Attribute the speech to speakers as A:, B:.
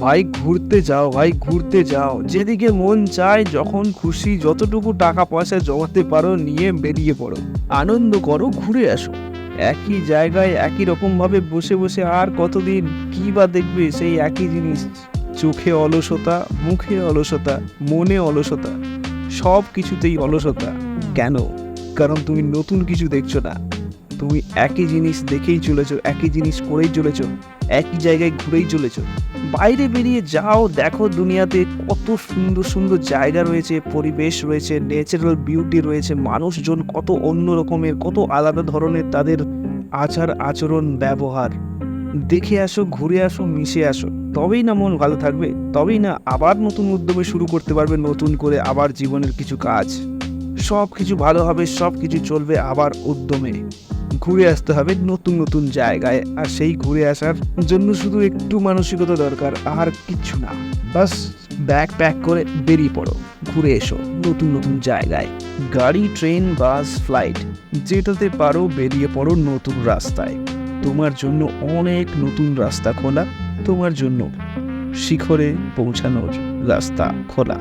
A: ভাই ঘুরতে যাও, ভাই ঘুরতে যাও। যেদিকে মন চায়, যখন খুশি, যতটুকু টাকা পয়সা জমাতে পারো, নিয়ে বেরিয়ে পড়ো। আনন্দ করো, ঘুরে আসো। একই জায়গায় একই রকম ভাবে বসে বসে আর কতদিন কি বা দেখবে সেই একই জিনিস। চোখে অলসতা, মুখে অলসতা, মনে অলসতা সব কিছুতেই অলসতা। কেন? কারণ তুমি নতুন কিছু দেখছ না। তুমি একই জিনিস দেখেই চলেছো, একই জিনিস করেই চলেছো, একই জায়গায় ঘুরেই চলেছো। বাইরে বেরিয়ে যাও, দেখো দুনিয়াতে কত সুন্দর সুন্দর জায়গা রয়েছে, পরিবেশ রয়েছে ন্যাচারাল বিউটি রয়েছে, মানুষজন কত অন্য রকমের, কত আলাদা ধরনের তাদের আচার, আচরণ, ব্যবহার। দেখে আসো, ঘুরে আসো, মিশে আসো। তবেই না মন ভালো থাকবে, তবেই না আবার নতুন উদ্যমে শুরু করতে পারবে, নতুন করে আবার জীবনের কিছু কাজ। সব কিছু ভালো হবে সব কিছু চলবে আবার উদ্যমে। ঘুরে আসতে হবে নতুন নতুন জায়গায়। আর সেই ঘুরে আসার জন্য শুধু একটু মানসিকতা দরকার, আর কিচ্ছু না। বাস ব্যাগ প্যাক করে বেরিয়ে পড়ো। ঘুরে এসো নতুন নতুন জায়গায়। গাড়ি ট্রেন বাস ফ্লাইট যেটাতে পারো বেরিয়ে পড়ো নতুন রাস্তায়। তোমার জন্য অনেক নতুন রাস্তা খোলা, তোমার জন্য শিখরে পৌঁছানোর রাস্তা খোলা।